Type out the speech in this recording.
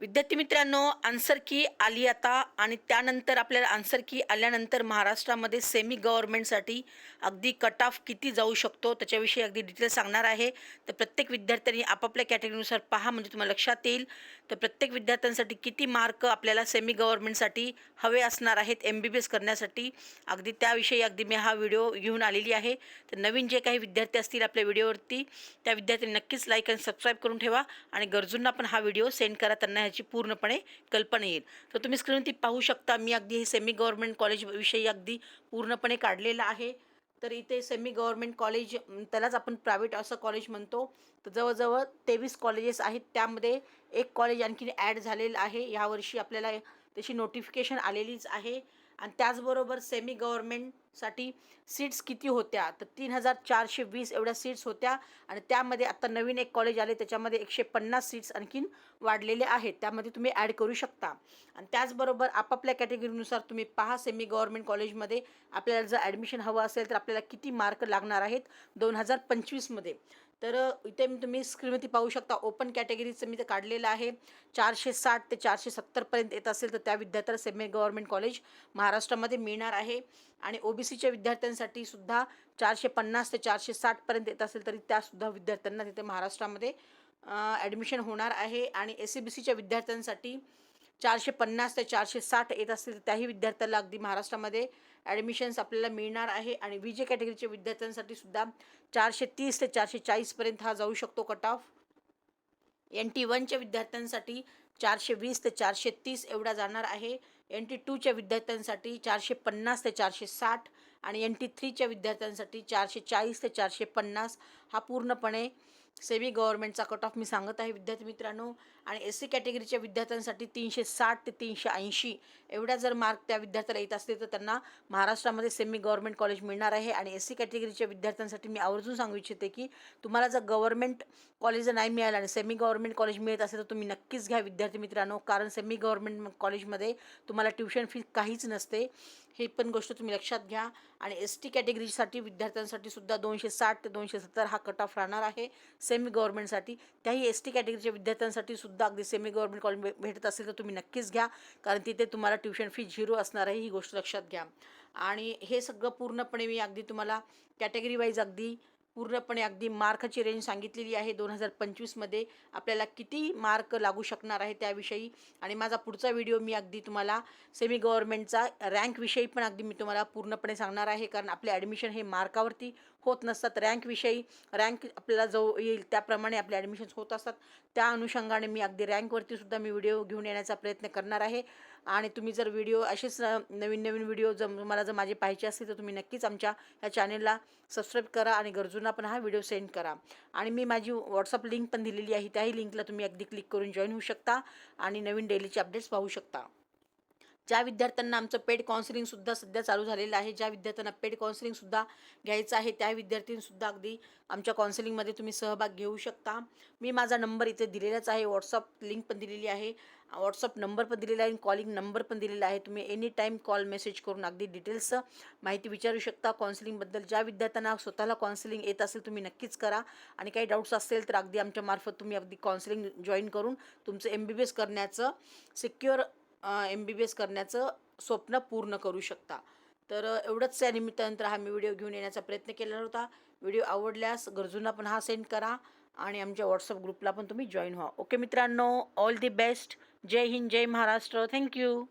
विद्यार्थी मित्रांनो आन्सर की आली आता आणि त्यानंतर आपल्याला आन्सर की आल्यानंतर महाराष्ट्रामध्ये सेमी गव्हर्नमेंटसाठी अगदी कट ऑफ किती जाऊ शकतो त्याच्याविषयी अगदी डिटेल सांगणार आहे. तर प्रत्येक विद्यार्थ्यांनी आपापल्या कॅटेगरीनुसार पहा म्हणजे तुम्हाला लक्षात येईल. तर प्रत्येक विद्यार्थ्यांसाठी किती मार्क आपल्याला सेमी गव्हर्नमेंटसाठी हवे असणार आहेत एम बी बी एस करण्यासाठी. अगदी त्याविषयी अगदी मी हा व्हिडिओ घेऊन आलेली आहे. तर नवीन जे काही विद्यार्थी असतील आपल्या व्हिडिओवरती त्या विद्यार्थ्यांनी नक्कीच लाईक आणि सबस्क्राईब करून ठेवा आणि गरजूंना पण हा व्हिडिओ सेंड करा. त्यांना ह्याची पूर्णपणे कल्पना येईल. तर तुम्ही स्क्रीनवरती पाहू शकता मी अगदी हे सेमी गव्हर्नमेंट कॉलेजविषयी अगदी पूर्णपणे काढलेलं आहे. तर इथे सेमी गव्हर्नमेंट कॉलेज त्यालाच आपण प्रायव्हेट असं कॉलेज म्हणतो. तर जवळजवळ तेवीस कॉलेजेस आहेत. त्यामध्ये एक कॉलेज आणखी ॲड झालेलं आहे. यावर्षी आपल्याला त्याची नोटिफिकेशन आलेलीच आहे. आणि त्याचबरोबर सेमी गव्हर्नमेंटसाठी सीट्स किती होत्या? तर तीन हजार चारशे वीस एवढ्या सीट्स होत्या. आणि त्यामध्ये आता नवीन एक कॉलेज आले त्याच्यामध्ये एकशे पन्नास सीट्स आणखीन वाढलेले आहेत. त्यामध्ये तुम्ही ॲड करू शकता. आणि त्याचबरोबर आपापल्या कॅटेगरीनुसार तुम्ही पहा सेमी गव्हर्नमेंट कॉलेजमध्ये आपल्याला जर ॲडमिशन हवं असेल तर आपल्याला किती मार्क लागणार आहेत? दोन हजार पंचवीसमध्ये तर इथे मी तुम्ही स्क्रीनवरती पाहू शकता ओपन कॅटेगरीचं मी ते काढलेलं आहे. चारशे साठ ते चारशे सत्तरपर्यंत येत असेल तर त्या विद्यार्थ्याला सेमी गव्हर्मेंट कॉलेज महाराष्ट्रामध्ये मिळणार आहे. आणि ओ बी सीच्या विद्यार्थ्यांसाठी सुद्धा चारशे पन्नास ते चारशे साठपर्यंत येत असेल तरी त्यासुद्धा विद्यार्थ्यांना तिथे महाराष्ट्रामध्ये ॲडमिशन होणार आहे. आणि एस सी बी सीच्या विद्यार्थ्यांसाठी चारशे पन्नास ते चारशे साठ येत असतील तर त्याही विद्यार्थ्याला अगदी महाराष्ट्रामध्ये ॲडमिशन्स आपल्याला मिळणार आहे आणि वी जे कॅटेगरीच्या विद्यार्थ्यांसाठी सुद्धा चारशे तीस ते चारशे चाळीसपर्यंत हा जाऊ शकतो कट ऑफ. एन टी वनच्या विद्यार्थ्यांसाठी चारशे वीस ते चारशे तीस एवढा जाणार आहे. एन टी टूच्या विद्यार्थ्यांसाठी चारशे पन्नास ते चारशे साठ आणि एन टी थ्रीच्या विद्यार्थ्यांसाठी चारशे चाळीस ते चारशे पन्नास हा पूर्णपणे सेमी गव्हर्नमेंटचा कट ऑफ मी सांगत आहे विद्यार्थी मित्रांनो. आणि एस सी कॅटेगरीच्या विद्यार्थ्यांसाठी तीनशे साठ ते तीनशे ऐंशी एवढ्या जर मार्क त्या विद्यार्थ्याला येत असतील तर त्यांना महाराष्ट्रामध्ये सेमी गव्हर्नमेंट कॉलेज मिळणार आहे. आणि एस सी कॅटेगरीच्या विद्यार्थ्यांसाठी मी आवर्जून सांगू इच्छिते की तुम्हाला जर गव्हर्नमेंट कॉलेज जर नाही मिळालं आणि सेमी गव्हर्नमेंट कॉलेज मिळत असेल तर तुम्ही नक्कीच घ्या विद्यार्थी मित्रांनो. कारण सेमी गव्हर्नमेंट कॉलेजमध्ये तुम्हाला ट्युशन फी काहीच नसते. हे पण गोष्ट तुम्ही लक्षात घ्या. आणि एस टी कॅटेगरीसाठी विद्यार्थ्यांसाठी सुद्धा दोनशे साठ ते दोनशे सत्तर हा कट ऑफ राहणार आहे सेमी गव्हर्नमेंटसाठी त्याही एस टी कॅटेगरीच्या विद्यार्थ्यांसाठी सुद्धा अगदी सेमी गव्हर्नमेंट कॉलेज भेटत असेल तर तुम्ही नक्कीच घ्या. कारण तिथे तुम्हाला ट्युशन फी झिरो असणार आहे ही गोष्ट लक्षात घ्या. आणि हे सगळं पूर्णपणे मी अगदी तुम्हाला कॅटेगरी वाईज अगदी पूर्णपणे अगदी मार्काची रेंज सांगितलेली आहे. दोन हजार पंचवीसमध्ये आपल्याला किती मार्क लागू शकणार आहे त्याविषयी. आणि माझा पुढचा व्हिडिओ मी अगदी तुम्हाला सेमी गव्हर्नमेंटचा रँकविषयी पण अगदी मी तुम्हाला पूर्णपणे सांगणार आहे. कारण आपले ॲडमिशन हे मार्कावरती होत नसतात. रँकविषयी रँक आपल्याला जो येईल त्याप्रमाणे आपले ॲडमिशन्स होत असतात. त्या अनुषंगाने मी अगदी रँकवरती सुद्धा मी व्हिडिओ घेऊन येण्याचा प्रयत्न करणार आहे. आणि तुम्ही जर व्हिडिओ असेच नवीन नवीन व्हिडिओ जर तुम्हाला जर माझे पाहिजे असतील तर तुम्ही नक्कीच आमच्या ह्या चॅनेलला सबस्क्राईब करा आणि गरजूंना पण हा व्हिडिओ सेंड करा. आणि मी माझी व्हॉट्सअप लिंक पण दिलेली आहे. त्याही लिंकला तुम्ही अगदी क्लिक करून जॉईन होऊ शकता आणि नवीन डेलीचे अपडेट्स पाहू शकता. ज्या विद्यार्थ्यांना आमचं पेड काउन्सिलिंगसुद्धा सध्या चालू झालेलं आहे ज्या विद्यार्थ्यांना पेड काउन्सिलिंगसुद्धा घ्यायचं आहे त्या विद्यार्थ्यांसुद्धा अगदी आमच्या काउन्सिलिंगमध्ये तुम्ही सहभाग घेऊ शकता. मी माझा नंबर इथे दिलेलाच आहे व्हॉट्सअप लिंक पण दिलेली आहे. व्हॉट्सअप नंबर पण दिलेला आहे आणि कॉलिंग नंबर पण दिलेला आहे. तुम्ही एनी टाईम कॉल मेसेज करून अगदी डिटेल्स माहिती विचारू शकता. काउन्सिलिंगबद्दल ज्या विद्यार्थ्यांना स्वतःला काउन्सिलिंग येत असेल तुम्ही नक्कीच करा. आणि काही डाऊट्स असेल तर अगदी आमच्यामार्फत तुम्ही अगदी काउन्सिलिंग जॉईन करून तुमचं एम बी बी एस करण्याचं secure M B B S करण्याचं स्वप्न पूर्ण करू शकता. तर एवढंच या निमित्तानंतर हा मी व्हिडिओ घेऊन येण्याचा प्रयत्न केलेला होता. व्हिडिओ आवडल्यास गरजूंना पण हा सेंड करा आणि आमच्या व्हॉट्सअप ग्रुपला पण तुम्ही जॉईन व्हा. ओके मित्रांनो ऑल दी बेस्ट जय हिंद जय महाराष्ट्र. Thank you